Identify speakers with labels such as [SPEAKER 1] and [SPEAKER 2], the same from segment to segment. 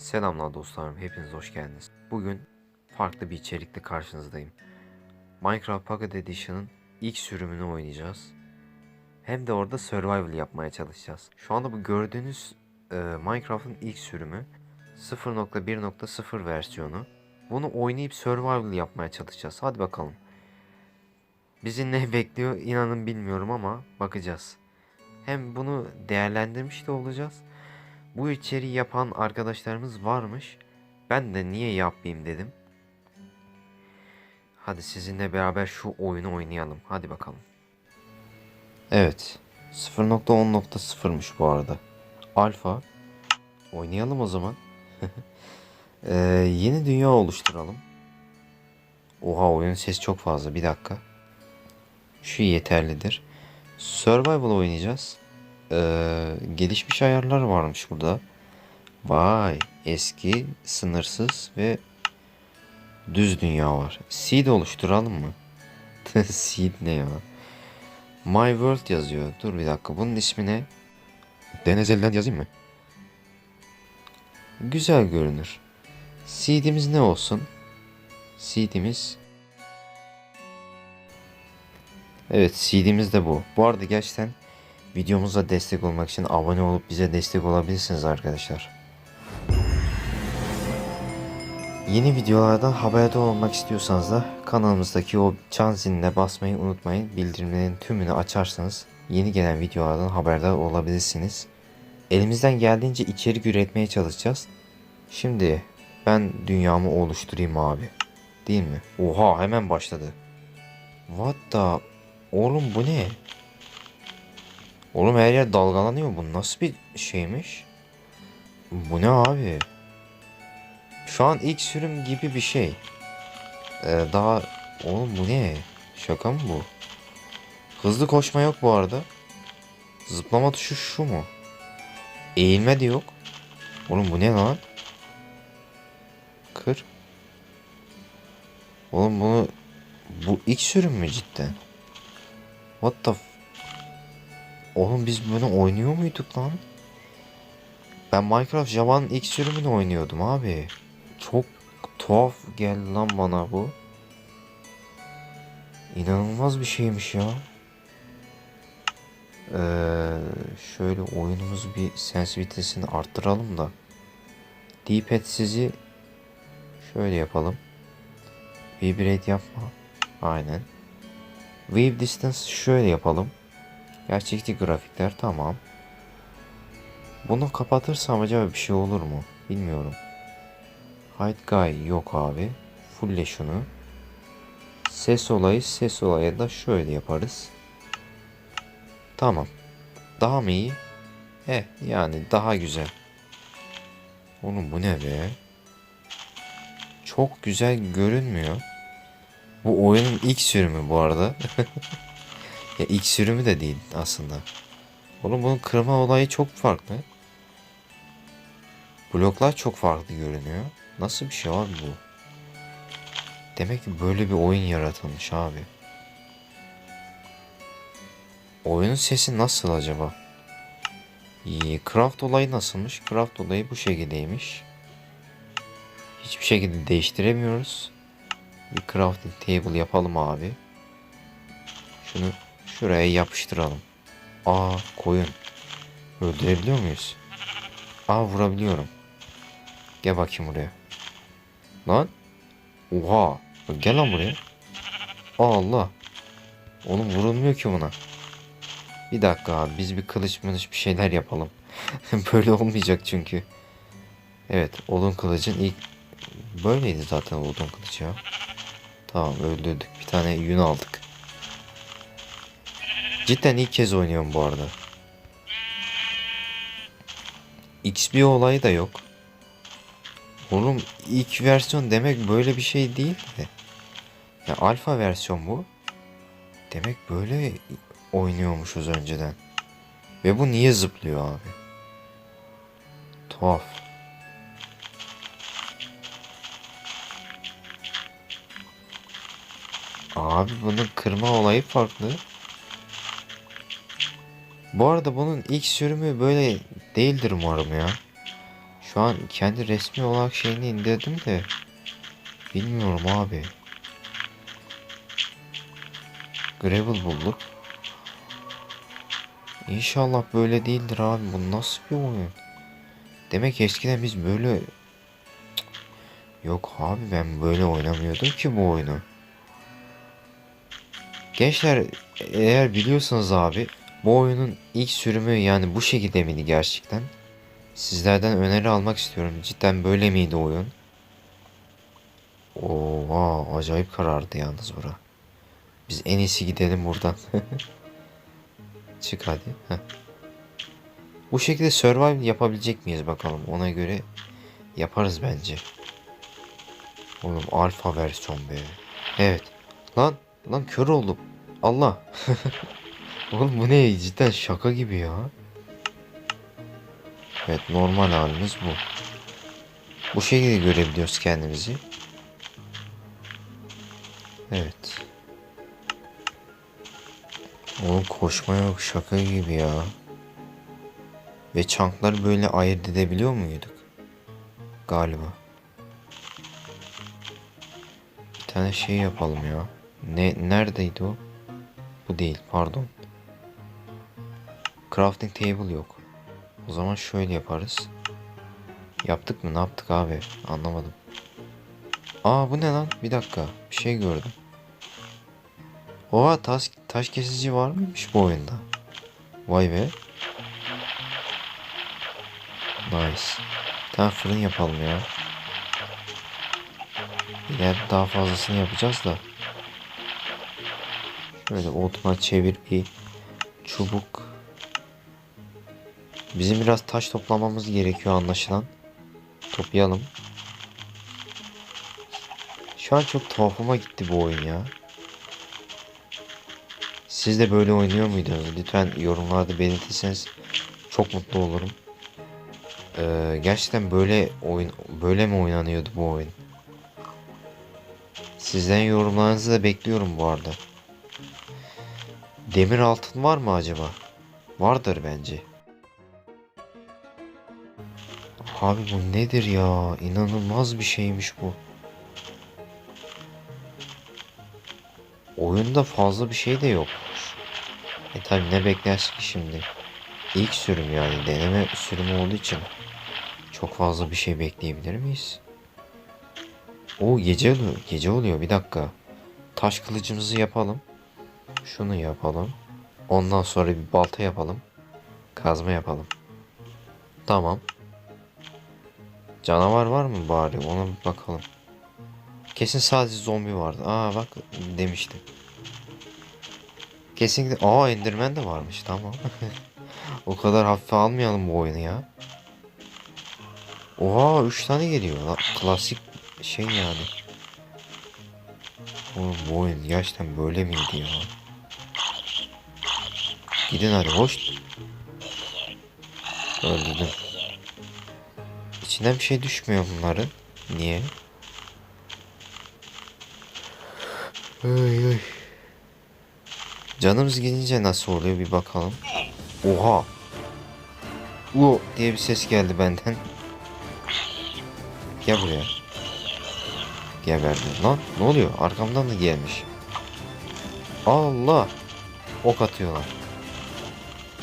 [SPEAKER 1] Selamlar dostlarım, hepiniz hoş geldiniz. Bugün farklı bir içerikle karşınızdayım. Minecraft Pocket Edition'ın ilk sürümünü oynayacağız. Hem de orada survival yapmaya çalışacağız. Şu anda bu gördüğünüz e, Minecraft'ın ilk sürümü 0.1.0 versiyonu. Bunu oynayıp survival yapmaya çalışacağız. Hadi bakalım. Bizi ne bekliyor inanın bilmiyorum ama bakacağız. Hem bunu değerlendirmiş de olacağız. Bu içeriği yapan arkadaşlarımız varmış. Ben de niye yapmayayım dedim. Hadi sizinle beraber şu oyunu oynayalım. Hadi bakalım. Evet. 0.10.0'mış bu arada. Alfa. Oynayalım o zaman. Ee, yeni dünya oluşturalım. Oha oyunun sesi çok fazla. Bir dakika. Şu yeterlidir. Survival oynayacağız. Ee, gelişmiş ayarlar varmış burada. Vay eski sınırsız ve düz dünya var. Seed oluşturalım mı? Seed ne ya? My World yazıyor. Dur bir dakika bunun ismi ne? Deniz Elden yazayım mı? Güzel görünür. Seed'imiz ne olsun? Seed'imiz Evet seed'imiz de bu. Bu arada gerçekten videomuza destek olmak için abone olup bize destek olabilirsiniz arkadaşlar. Yeni videolardan haberdar olmak istiyorsanız da kanalımızdaki o çan ziline basmayı unutmayın. Bildirimlerin tümünü açarsanız yeni gelen videolardan haberdar olabilirsiniz. Elimizden geldiğince içerik üretmeye çalışacağız. Şimdi ben dünyamı oluşturayım abi. Değil mi? Oha hemen başladı. What the... Oğlum bu ne? Oğlum her yer dalgalanıyor. Bu nasıl bir şeymiş? Bu ne abi? Şu an ilk sürüm gibi bir şey. Ee, daha... Oğlum bu ne? Şaka mı bu? Hızlı koşma yok bu arada. Zıplama tuşu şu mu? Eğilme de yok. Oğlum bu ne lan? Kır. Oğlum bunu... Bu ilk sürüm mü cidden? What the Oğlum biz bunu oynuyor muyduk lan? Ben Minecraft Java'nın ilk sürümünü oynuyordum abi. Çok tuhaf geldi lan bana bu. İnanılmaz bir şeymiş ya. Ee, şöyle oyunumuz bir sensitivitesini arttıralım da. D-pad sizi şöyle yapalım. Vibrate yapma. Aynen. Wave distance şöyle yapalım. Gerçekçi grafikler tamam. Bunu kapatırsam acaba bir şey olur mu? Bilmiyorum. Hide guy yok abi. Fulle şunu. Ses olayı ses olayı da şöyle yaparız. Tamam. Daha mı iyi? Eh yani daha güzel. Oğlum bu ne be? Çok güzel görünmüyor. Bu oyunun ilk sürümü bu arada. ya ilk sürümü de değil aslında. Oğlum bunun kırma olayı çok farklı. Bloklar çok farklı görünüyor. Nasıl bir şey abi bu? Demek ki böyle bir oyun yaratılmış abi. Oyunun sesi nasıl acaba? İyi. Craft olayı nasılmış? Craft olayı bu şekildeymiş. Hiçbir şekilde değiştiremiyoruz. Bir crafting table yapalım abi. Şunu şuraya yapıştıralım. Aa koyun. Öldürebiliyor muyuz? Aa vurabiliyorum. Gel bakayım buraya. Lan. Oha. Gel lan buraya. Aa, Allah. Oğlum vurulmuyor ki buna. Bir dakika abi biz bir kılıç mılıç bir şeyler yapalım. Böyle olmayacak çünkü. Evet odun kılıcın ilk böyleydi zaten odun kılıç ya. Tamam öldürdük. Bir tane yün aldık. Cidden ilk kez oynuyorum bu arada. XP olayı da yok. Oğlum ilk versiyon demek böyle bir şey değil de. Ya alfa versiyon bu. Demek böyle oynuyormuşuz önceden. Ve bu niye zıplıyor abi? Tuhaf. Abi bunun kırma olayı farklı. Bu arada bunun ilk sürümü böyle değildir umarım ya. Şu an kendi resmi olarak şeyini indirdim de bilmiyorum abi. Gravel bulduk. İnşallah böyle değildir abi. Bu nasıl bir oyun? Demek eskiden biz böyle. Yok abi ben böyle oynamıyordum ki bu oyunu. Gençler eğer biliyorsanız abi bu oyunun ilk sürümü yani bu şekilde miydi gerçekten? Sizlerden öneri almak istiyorum. Cidden böyle miydi oyun? Oha acayip karardı yalnız bura. Biz en iyisi gidelim buradan. Çık hadi. Heh. Bu şekilde survival yapabilecek miyiz bakalım. Ona göre yaparız bence. Oğlum alfa versiyon be. Evet. Lan lan kör oldum. Allah. Oğlum bu ne cidden şaka gibi ya. Evet normal halimiz bu. Bu şekilde görebiliyoruz kendimizi. Evet. Oğlum koşma yok şaka gibi ya. Ve çankları böyle ayırt edebiliyor muyduk? Galiba. Bir tane şey yapalım ya. Ne neredeydi o? Bu değil pardon. Crafting table yok. O zaman şöyle yaparız. Yaptık mı? Ne yaptık abi? Anlamadım. Aa bu ne lan? Bir dakika. Bir şey gördüm. Oha taş, taş kesici var mıymış bu oyunda? Vay be. Nice. Tamam fırın yapalım ya. İleride daha fazlasını yapacağız da. Şöyle oduna çevir bir çubuk. Bizim biraz taş toplamamız gerekiyor anlaşılan. Toplayalım. Şu an çok tuhafıma gitti bu oyun ya. Siz de böyle oynuyor muydunuz? Lütfen yorumlarda belirtirseniz çok mutlu olurum. Ee, gerçekten böyle oyun böyle mi oynanıyordu bu oyun? Sizden yorumlarınızı da bekliyorum bu arada. Demir altın var mı acaba? Vardır bence. Abi bu nedir ya? İnanılmaz bir şeymiş bu. Oyunda fazla bir şey de yokmuş. E tabi ne beklersin ki şimdi? İlk sürüm yani deneme sürümü olduğu için çok fazla bir şey bekleyebilir miyiz? O gece oluyor. Gece oluyor. Bir dakika. Taş kılıcımızı yapalım. Şunu yapalım. Ondan sonra bir balta yapalım. Kazma yapalım. Tamam. Canavar var mı bari? Ona bir bakalım. Kesin sadece zombi vardı. Aa bak demiştim. Kesinlikle. Aa Enderman de varmış. Tamam. o kadar hafife almayalım bu oyunu ya. Oha 3 tane geliyor. Klasik şey yani. Oğlum bu oyun gerçekten böyle miydi ya? Gidin hadi hoş. Öldürdüm. İçinden bir şey düşmüyor bunların. Niye? Ay ay. Canımız gidince nasıl oluyor bir bakalım. Oha. U diye bir ses geldi benden. Gel buraya. Geberdi. Lan ne oluyor? Arkamdan da gelmiş. Allah. Ok atıyorlar.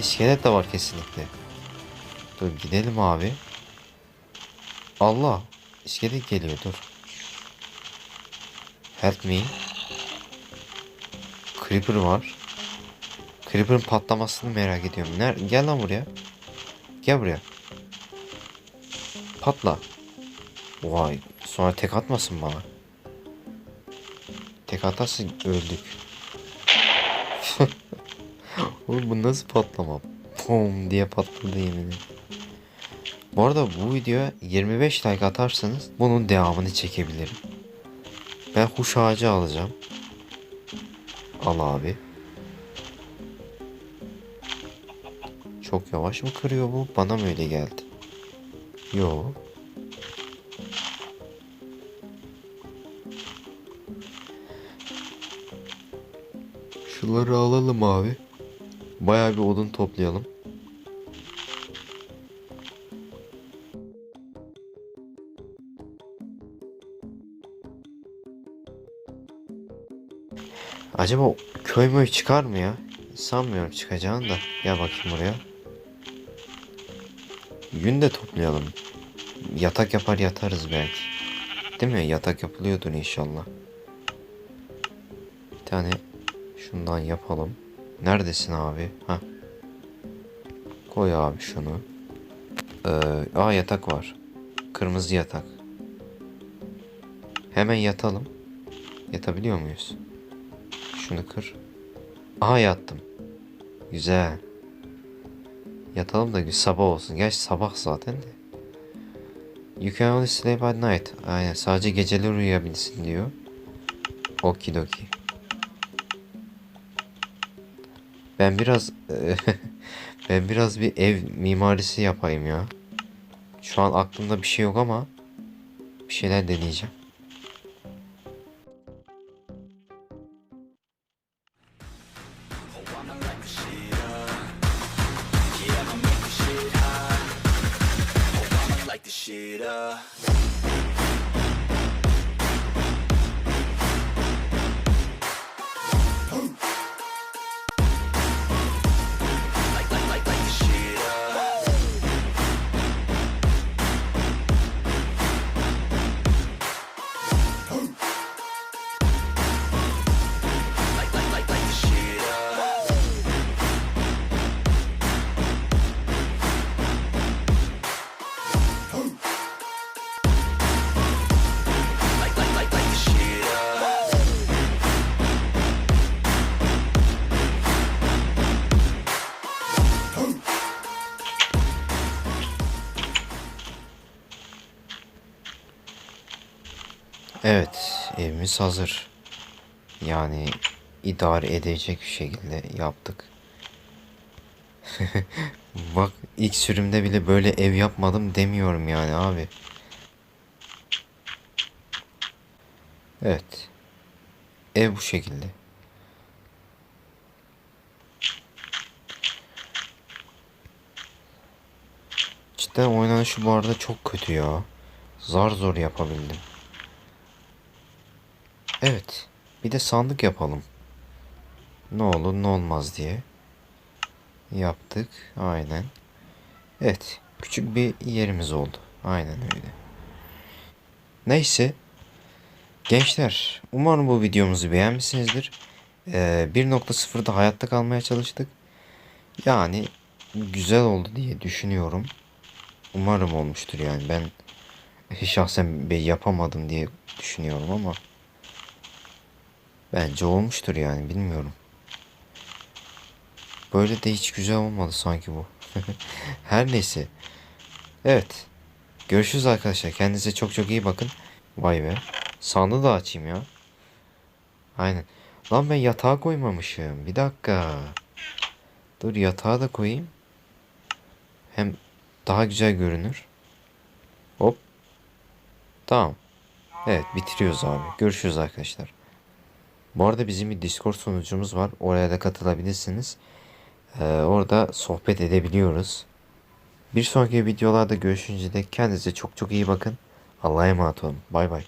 [SPEAKER 1] İskelet de var kesinlikle. Dur gidelim abi. Allah. İskelet geliyor dur. Help me. Creeper var. Creeper'ın patlamasını merak ediyorum. Ner gel lan buraya. Gel buraya. Patla. Vay. Sonra tek atmasın bana. Tek atarsa öldük. Oğlum bu nasıl patlama? Pum diye patladı yemin. Bu arada bu videoya 25 like atarsanız bunun devamını çekebilirim. Ben kuş ağacı alacağım. Al abi. Çok yavaş mı kırıyor bu? Bana mı öyle geldi? Yo. Şunları alalım abi. Bayağı bir odun toplayalım. Acaba köy möy çıkar mı ya? Sanmıyorum çıkacağını da. Gel bakayım buraya. Yün de toplayalım. Yatak yapar yatarız belki. Değil mi? Yatak yapılıyordur inşallah. Bir tane şundan yapalım. Neredesin abi? Ha. Koy abi şunu. Ee, aa yatak var. Kırmızı yatak. Hemen yatalım. Yatabiliyor muyuz? Şunu kır. Aha yattım. Güzel. Yatalım da sabah olsun. Gerçi sabah zaten de. You can only sleep at night. Aynen sadece geceleri uyuyabilsin diyor. Okidoki. Ben biraz ben biraz bir ev mimarisi yapayım ya. Şu an aklımda bir şey yok ama bir şeyler deneyeceğim. Evimiz hazır. Yani idare edecek bir şekilde yaptık. Bak ilk sürümde bile böyle ev yapmadım demiyorum yani abi. Evet. Ev bu şekilde. Cidden oynanışı bu arada çok kötü ya. Zar zor yapabildim. Evet. Bir de sandık yapalım. Ne olur ne olmaz diye. Yaptık. Aynen. Evet. Küçük bir yerimiz oldu. Aynen öyle. Neyse. Gençler. Umarım bu videomuzu beğenmişsinizdir. Ee, 1.0'da hayatta kalmaya çalıştık. Yani güzel oldu diye düşünüyorum. Umarım olmuştur yani. Ben şahsen yapamadım diye düşünüyorum ama bence olmuştur yani bilmiyorum. Böyle de hiç güzel olmadı sanki bu. Her neyse. Evet. Görüşürüz arkadaşlar. Kendinize çok çok iyi bakın. Vay be. Sandığı da açayım ya. Aynen. Lan ben yatağa koymamışım. Bir dakika. Dur yatağa da koyayım. Hem daha güzel görünür. Hop. Tamam. Evet bitiriyoruz abi. Görüşürüz arkadaşlar. Bu arada bizim bir Discord sunucumuz var. Oraya da katılabilirsiniz. Ee, orada sohbet edebiliyoruz. Bir sonraki videolarda görüşünce de kendinize çok çok iyi bakın. Allah'a emanet olun. Bay bay.